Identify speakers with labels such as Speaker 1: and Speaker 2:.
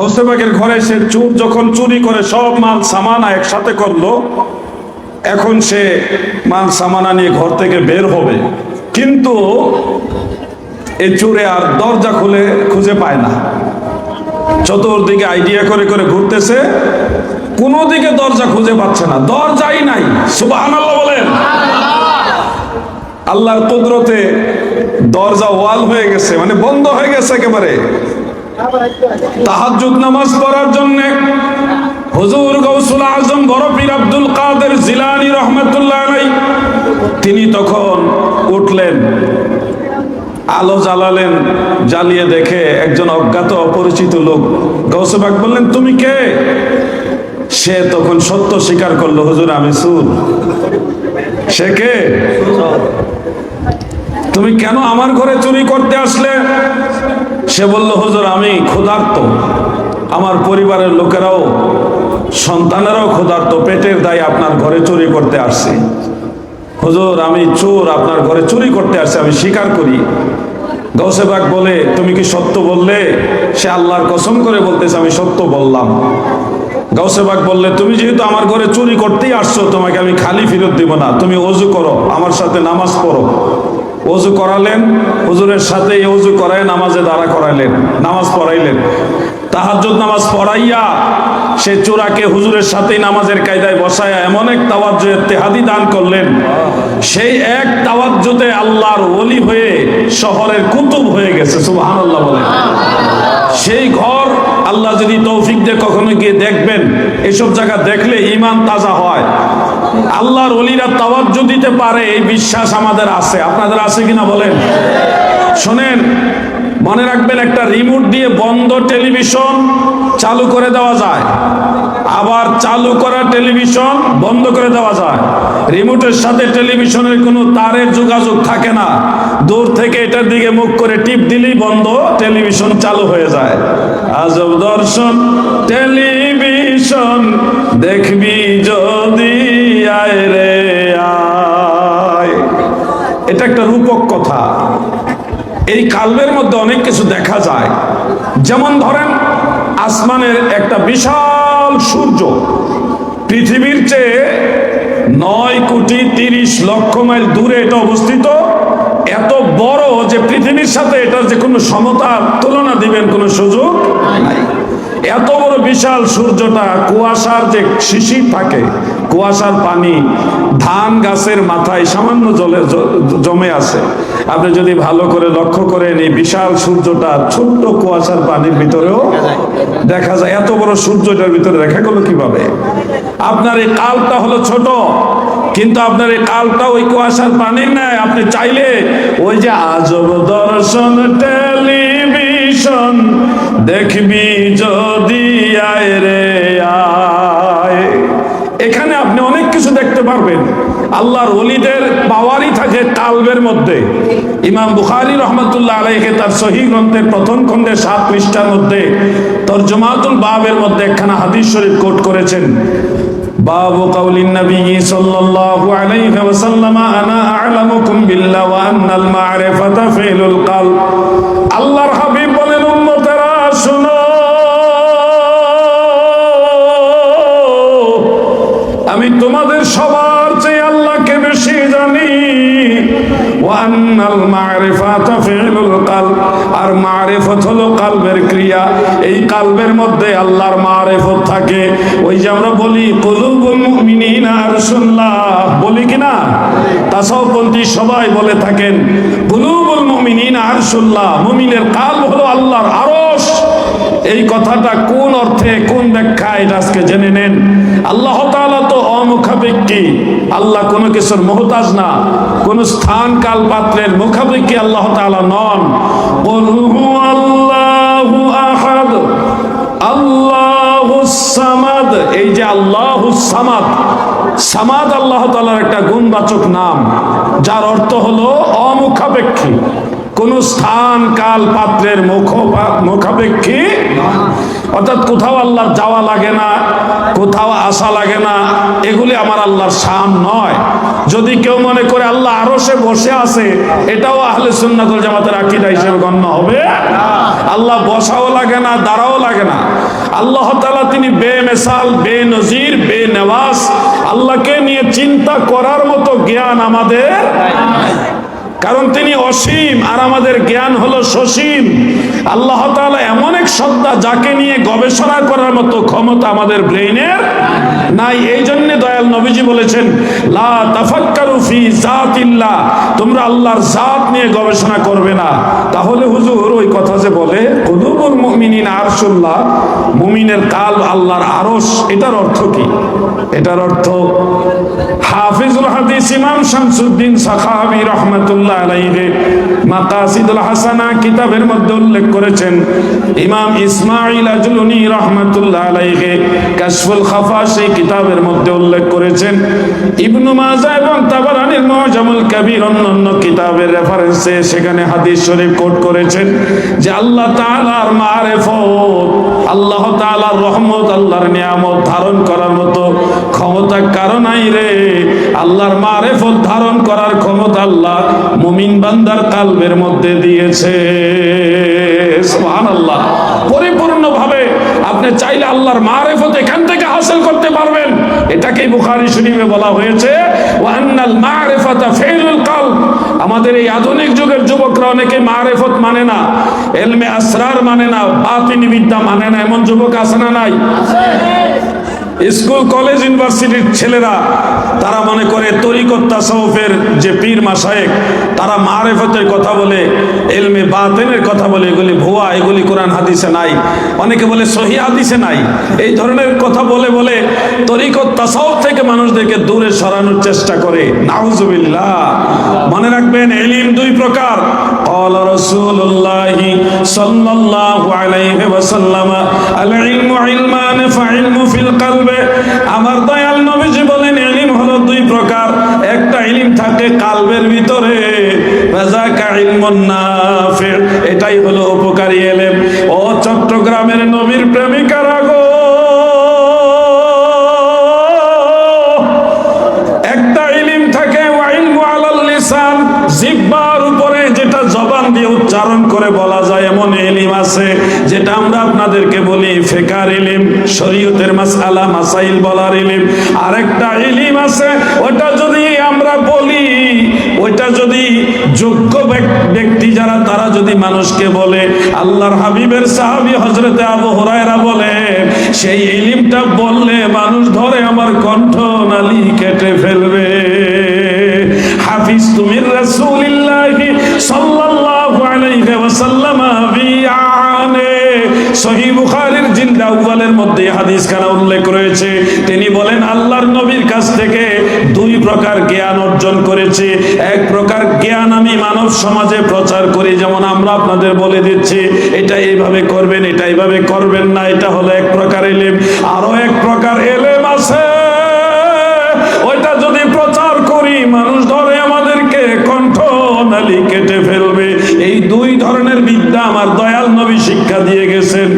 Speaker 1: হোসেবাগের ঘরে সে চুর যখন চুরি করে সব মাল সামানা একসাথে করল, এখন সে মাল সামানা নিয়ে ঘর থেকে বের হবে। কিন্তু এই চুরে আর দরজা খুলে খুঁজে পায় না। চতুর্দিকে আইডিয়া করে করে ঘুরতেছে, কোনো দিকে দরজা খুঁজে পাচ্ছে না। দরজাই নাই সুবাহ বলেন। আল্লাহর কুদরতে দরজা ওয়াল হয়ে গেছে মানে বন্ধ হয়ে গেছে একেবারে। তাহাজ্জুদ নামাজ পড়ার জন্য হুজুর গৌসুল আজম বড় পীর আব্দুল কাদের জিলানি রহমতুল্লাহ তিনি তখন উঠলেন, আলো জ্বালালেন, জ্বালিয়ে দেখে একজন অজ্ঞাত অপরিচিত লোক গৌসবাক বললেন, তুমি কে? সে তখন সত্য স্বীকার করল, হুজুর, আমি সুর। সে কে? তুমি কেন আমার ঘরে চুরি করতে আসলে? সে বলল, হুজুর, আমি ক্ষুধার্ত। আমার পরিবারের লোকেরাও, সন্তানেরাও ক্ষুধার্ত। পেটের দায় আপনার ঘরে চুরি করতে আসছে। হুজুর, আমি চোর, আপনার ঘরে চুরি করতে আসছে, আমি স্বীকার করি। গৌসেবাগ বলে, তুমি কি সত্য বললে? সে আল্লাহর কসম করে বলতেছে, আমি সত্য বললাম। গাউসেবাগ বললে, তুমি যেহেতু আমার ঘরে চুরি করতেই আসছো, তোমাকে আমি খালি ফেরত দিব না। তুমি অজু করো, আমার সাথে নামাজ পড়ো। অজু করালেন, হুজুরের সাথে অজু করায় নামাজে দাঁড়া করাইলেন নামাজ পড়াইলেন। তাহাজ্জুদ নামাজ পড়াইয়া সে চোরাকে হুজুরের সাথেই নামাজের কায়দায় বসায়া এমন এক তাওয়াজ্জুয়ের তেহাদি দান করলেন। সেই এক তাওয়াজ্জুতে আল্লাহর ওলি হয়ে শহরের কুতুব হয়ে গেছে, সুবহানাল্লাহ বলেন। সেই ঘর আল্লাহ যদি তৌফিক দিয়ে, কখনো গিয়ে দেখবেন। এসব জায়গা দেখলে ইমান তাজা হয়। আল্লাহর অলিরা তাওয়াজ্জু দিতে পারে, এই বিশ্বাস আমাদের আছে। আপনাদের আছে কিনা বলেন? শোনেন মনে রাখবেন, একটা রিমোট দিয়ে বন্ধ টেলিভিশন চালু করে দেওয়া যায়। আবার চালু করা টেলিভিশন বন্ধ করে দেওয়া যায়। রিমোটের সাথে টেলিভিশনের কোনো তারের যোগাযোগ থাকে না। দূর থেকে এটার দিকে মুখ করে টিপ দিলেই বন্ধ টেলিভিশন চালু হয়ে যায়। আজব দর্শন টেলিভিশন দেখবি যদি আয় রে আয়। এটা একটা রূপক কথা। এই কালবের মধ্যে অনেক কিছু দেখা যায়। যেমন ধরেন, আসমানের একটা বিশাল সূর্য। পৃথিবীর চেয়ে নয় কোটি তিরিশ লক্ষ মাইল দূরে এটা অবস্থিত। এত বড় যে পৃথিবীর সাথে এটার যে কোনো সমতার তুলনা দিবেন কোনো সুযোগ বিশাল সূর্যটা কুয়াশার যে শিশির থাকে, কুয়াশার পানি ধান গাছের মাথায় সামান্য জলে জমে আছে। আপনি যদি ভালো করে লক্ষ্য করেন, এই বিশাল সূর্যটা ছোট্ট কুয়াশার পানির ভিতরেও দেখা যায়। এত বড় সূর্যটার ভিতরে দেখা গেল কীভাবে? আপনার এই কালটা হলো ছোট, কিন্তু আপনার এই কালটা ওই কুয়াশার পানির নেয় আপনি চাইলে ওই যে আজব দর্শন টেলিভিশন দেখবি যদি আয় রে আয় এখানে আপনি অনেক কিছু দেখতে পারবেন আল্লাহর ওলিদের পাওয়ারই থাকে কালবের মধ্যে ইমাম বুখারী রহমতুল্লাহ আলাইকে তার সহি গ্রন্থের প্রথম খণ্ডের সাত পৃষ্ঠার মধ্যে তর্জমাতুল বাবের মধ্যে একখানা হাদিস শরীফ কোট করেছেন باب قول النبي صلى الله عليه وسلم انا اعلمكم بالله وان المعرفه فعل القلب ক্রিয়া এই কালবের মধ্যে আল্লাহর মারেফত থাকে। ওই যে আমরা বলি, কলুবুল মুমিনিন আর শুনলাম বলি কিনা? তাসাউপন্থী সবাই বলে থাকেন, কলুবুল মুমিনিন আর মুমিনের কাল হলো আল্লাহর আরশ। এই কথাটা কোন অর্থে, কোন ব্যাখ্যা এটা আজকে জেনে নেন। আল্লাহ তাআলা তো অমুখাপেক্ষী। আল্লাহ কোনো কিছুর মহতাজ না। কোন স্থান কাল পাত্রের মুখাপেক্ষী আল্লাহ তাআলা নন। বলু আল্লাহ এই যে আল্লাহ সামাদ সামাদ আল্লাহ তালার একটা গুণবাচক নাম, যার অর্থ হলো অমুখাপেক্ষী। কোন স্থান, কাল, পাত্রের মুখ, মুখাপেক্ষী অর্থাৎ কোথাও আল্লাহর যাওয়া লাগে না, কোথাও আসা লাগে না, এগুলি আমার আল্লাহর সাম নয়। যদি কেউ মনে করে আল্লাহ আরও সে বসে আছে, এটাও আহলে সুন্নাতুল জামাতের আকীদা হিসেবে গণ্য হবে। আল্লাহ বসাও লাগে না, দাঁড়াও লাগে না। আল্লাহ তালা তিনি বেমেসাল, বেনজির, বেনওয়াজ, আল্লাহকে নিয়ে চিন্তা করার মতো জ্ঞান আমাদের কারণ তিনি অসীম, আর আমাদের জ্ঞান হলো সসীম। আল্লাহ তাআলা এমন এক সত্তা যাকে নিয়ে গবেষণা করার মতো ক্ষমতা আমাদের ব্রেইনের নাই। এই দয়াল নবীজি বলেছেন, লা তাফাক্কারু ফি জাতিল্লাহ তোমরা আল্লাহর জাত নিয়ে গবেষণা করবে না। তাহলে হুজুর ওই কথা যে বলে, কুলুবুল মুমিনিন আরশুল্লাহ মুমিনের কাল আল্লাহর আরশ এটার অর্থ কি? এটার অর্থ, হাফিজুল হাদিস ইমাম শামসুদ্দিন সাখাবি রহমতুল্লাহ আলাইহি মাকাসিদুল হাসানা কিতাবের মধ্যে উল্লেখ করেছেন, ইমাম ইসমাইল আজলুনি রহমতুল্লাহ আলাইহি কাশফুল খাফা সেই কিতাবের মধ্যে উল্লেখ করেছেন। ইবনু মাজা এবং তাবারানির মুআজামুল কবির অন্যান্য কিতাবের রেফারেন্সে সেখানে হাদিস শরীফ কোট করেছেন যে আল্লাহ মারিফত, আল্লাহ রহমত, আল্লাহর নিয়ামত ধারণ করার মতো ক্ষমতা নাই রে। আল্লাহর মারেফত ধারণ করার ক্ষমতা আল্লাহ মুমিন বান্দার কালবের মধ্যে দিয়েছে। সুবহানাল্লাহ। পরিপূর্ণ ভাবে আপনি চাইলে আল্লাহর মারেফত এখান থেকে হাসিল এটাকেই বুখারি শরীফে বলা হয়েছে আমাদের এই আধুনিক যুগের যুবকরা অনেকে মারেফত মানে না এলমে আসরার মানে না, বাতিনি বিদ্যা মানে না, এমন যুবক আসে না নাই? স্কুল, কলেজ, ইউনিভার্সিটির ছেলেরা, তারা মনে করে তরিকত তাসাউফের যে পীর মাসায়েক তারা মারেফতের কথা বলে, এলমে বাতেনের কথা বলে, এগুলি ভুয়া, এগুলি কোরআন হাদিসে নাই। অনেকে বলে সহি হাদিসে নাই। এই ধরনের কথা বলে বলে তরিকত তাসাউফ থেকে মানুষদেরকে দূরে সরানোর চেষ্টা করে। নাউজুবিল্লাহ। মনে রাখবেন, এলিম দুই প্রকার। قال رسول الله صلى الله عليه وسلم العلم علمان فعلم في القلب আমার দয়াল নবীজি বলেন ইলম হলো দুই প্রকার একটা ইলম থাকে কালবের ভিতরে ফাযাকা ইলমুন নাফি এটাই হলো উপকারী ইলম ও চট্টগ্রামের নবীর প্রেমিকারা উচ্চারণ করে বলা যায়, এমন ইলিম আছে যেটা আমরা আপনাদেরকে বলি ফিকার ইলিম শরীয়তের মাসআলা, মাসাইল বলার ইলিম আরেকটা ইলিম আছে, ওটা যদি আমরা বলি ওইটা যদি যোগ্য ব্যক্তি যারা, তারা যদি মানুষকে বলে, আল্লাহর হাবিবের সাহাবী হজরতে আবু হুরায়রা বলে, সেই ইলিমটা বললে মানুষ ধরে আমার কণ্ঠ নালি কেটে ফেলবে। হাফিজ তুমি রাসূলিল্লাহি সহিহ বুখারীর জিলদ আউয়ালের মধ্যে হাদিস খানা উল্লেখ রয়েছে। তিনি বলেন, আল্লাহর নবীর কাছ থেকে দুই প্রকার জ্ঞান অর্জন করেছে। এক প্রকার জ্ঞান আমি মানব সমাজে প্রচার করি, যেমন আমরা আপনাদের বলে দিচ্ছি, এটা এইভাবে করবেন, এটা এইভাবে করবেন না, এটা হলো এক প্রকার এলেম। আরও এক প্রকার এলেম আছে, ওইটা যদি প্রচার করি, মানুষ ধরে আমাদেরকে কণ্ঠ নালি কেটে ফেলবে। এই দুই ধরনের বিদ্যা আমার দয়াল নবী শিক্ষা দিয়ে গেছেন।